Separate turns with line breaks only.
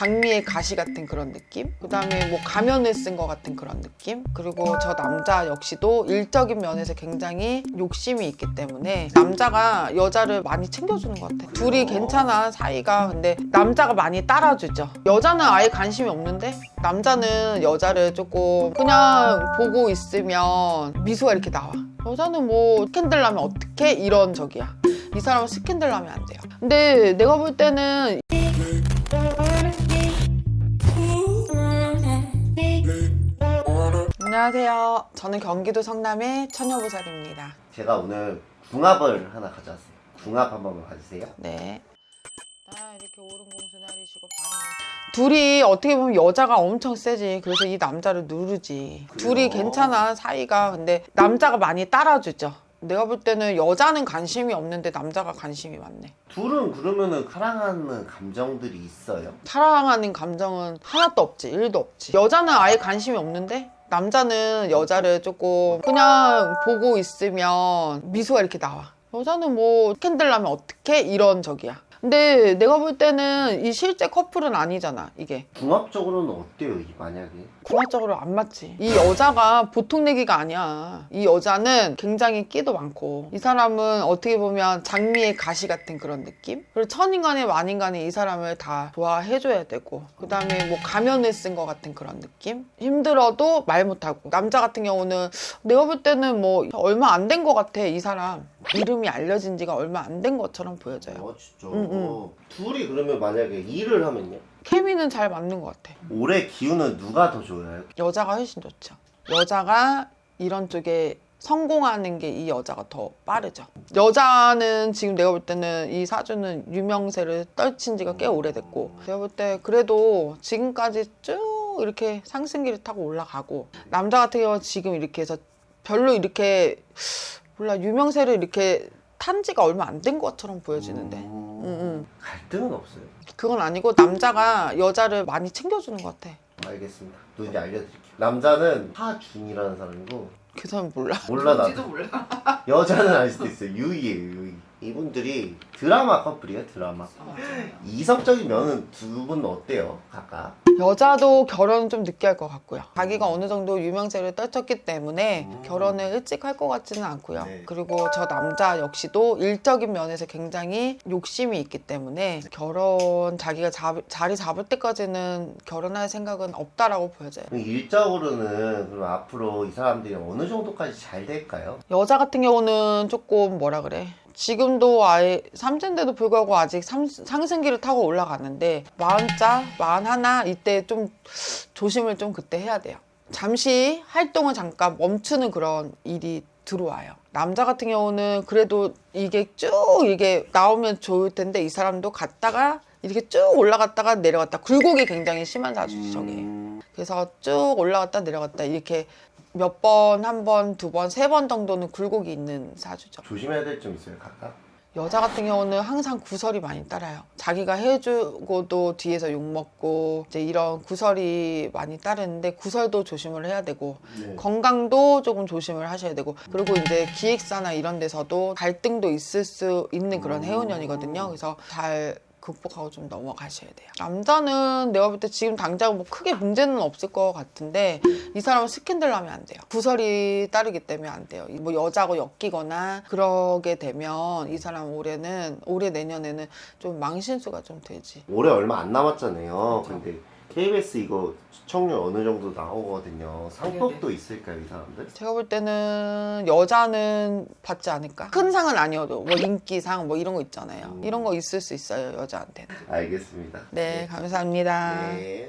장미의 가시 같은 그런 느낌? 그 다음에 뭐 가면을 쓴 것 같은 그런 느낌? 그리고 저 남자 역시도 일적인 면에서 굉장히 욕심이 있기 때문에 남자가 여자를 많이 챙겨주는 것 같아. 둘이 괜찮아, 사이가. 근데 남자가 많이 따라주죠. 여자는 아예 관심이 없는데 남자는 여자를 조금 그냥 보고 있으면 미소가 이렇게 나와. 여자는 뭐 스캔들 나면 어떻게 이런 적이야. 이 사람은 스캔들 나면 안 돼요. 근데 내가 볼 때는 안녕하세요. 저는 경기도 성남의 처녀보살입니다.
제가 오늘 궁합을 하나 가져왔어요. 궁합 한번 봐주세요.
네. 아 이렇게 오른 공수 내리시고 바로 둘이 어떻게 보면 여자가 엄청 세지. 그래서 이 남자를 누르지. 둘이 괜찮아 사이가. 근데 남자가 많이 따라주죠. 내가 볼 때는 여자는 관심이 없는데 남자가 관심이 많네.
둘은 그러면은 사랑하는 감정들이 있어요.
사랑하는 감정은 하나도 없지, 일도 없지. 여자는 아예 관심이 없는데 남자는 여자를 조금 그냥 보고 있으면 미소가 이렇게 나와. 여자는 뭐 스캔들 나면 어떻게 이런 적이야. 근데 내가 볼 때는 이 실제 커플은 아니잖아, 이게.
궁합적으로는 어때요? 이 만약에
궁합적으로 안 맞지. 이 여자가 보통 내기가 아니야. 이 여자는 굉장히 끼도 많고, 이 사람은 어떻게 보면 장미의 가시 같은 그런 느낌? 그리고 천인간에 만인간에 이 사람을 다 좋아해줘야 되고, 그 다음에 뭐 가면을 쓴 것 같은 그런 느낌? 힘들어도 말 못하고. 남자 같은 경우는 내가 볼 때는 뭐 얼마 안 된 것 같아, 이 사람. 이름이 알려진 지가 얼마 안 된 것처럼 보여져요.
어 진짜
응, 응.
어, 둘이 그러면 만약에 일을 하면요
케미는 잘 맞는 것 같아.
올해 기운은 누가 더 좋아요?
여자가 훨씬 좋죠. 여자가 이런 쪽에 성공하는 게 이 여자가 더 빠르죠. 여자는 지금 내가 볼 때는 이 사주는 유명세를 떨친 지가 꽤 오래됐고 제가 볼 때 그래도 지금까지 쭉 이렇게 상승기를 타고 올라가고 남자 같은 경우는 지금 이렇게 해서 별로 이렇게 몰라 유명세를 이렇게 탄 지가 얼마 안 된 것처럼 보여지는데
음,
응, 응.
갈등은 없어요.
그건 아니고 남자가 여자를 많이 챙겨주는 것 같아.
알겠습니다. 누군지 알려드릴게요. 남자는 하준이라는 사람이고
그 사람 몰라.
몰라 나도
뭔지도 몰라.
여자는 알 수도 있어요. 유이예요 유이. 이분들이 드라마 커플이에요 드라마. 이성적인 면은 두 분 어때요 각각?
여자도 결혼은 좀 늦게 할 것 같고요. 자기가 어느 정도 유명세를 떨쳤기 때문에
음.
결혼을 일찍 할 것 같지는 않고요.
네.
그리고 저 남자 역시도 일적인 면에서 굉장히 욕심이 있기 때문에 결혼 자기가 잡- 자리 잡을 때까지는 결혼할 생각은 없다라고 보여져요.
그럼 일적으로는 그럼 앞으로 이 사람들이 어느 정도까지 잘 될까요?
여자 같은 경우는 조금 뭐라 그래. 지금도 아예 삼세인데도 불구하고 아직 삼- 상승기를 타고 올라가는데 마흔자, 마흔 하나 이때 좀 조심을 좀 그때 해야 돼요. 잠시 활동을 잠깐 멈추는 그런 일이 들어와요. 남자 같은 경우는 그래도 이게 쭉 이게 나오면 좋을 텐데 이 사람도 갔다가 이렇게 쭉 올라갔다가 내려갔다 굴곡이 굉장히 심한 저게.
음,
그래서 쭉 올라갔다 내려갔다 이렇게 몇 번, 한 번, 두 번, 세 번 정도는 굴곡이 있는 사주죠.
조심해야 될 점 있어요 각각?
여자 같은 경우는 항상 구설이 많이 따라요. 자기가 해주고도 뒤에서 욕먹고 이제 이런 구설이 많이 따르는데 구설도 조심을 해야 되고
네.
건강도 조금 조심을 하셔야 되고 그리고 이제 기획사나 이런 데서도 갈등도 있을 수 있는 그런 해운년이거든요. 그래서 잘 극복하고 좀 넘어가셔야 돼요. 남자는 내가 볼 때 지금 당장 뭐 크게 문제는 없을 것 같은데 이 사람은 스캔들 나면 안 돼요. 구설이 따르기 때문에 안 돼요. 뭐 여자고 엮이거나 그러게 되면 이 사람 올해는 올해 내년에는 좀 망신수가 좀 되지.
올해 얼마 안 남았잖아요. 근데 KBS 이거 시청률 어느 정도 나오거든요. 상법도 있을까요 이 사람들?
제가 볼 때는 여자는 받지 않을까? 큰 상은 아니어도 뭐 인기상 뭐 이런 거 있잖아요. 이런 거 있을 수 있어요 여자한테는.
알겠습니다.
네 감사합니다.
네.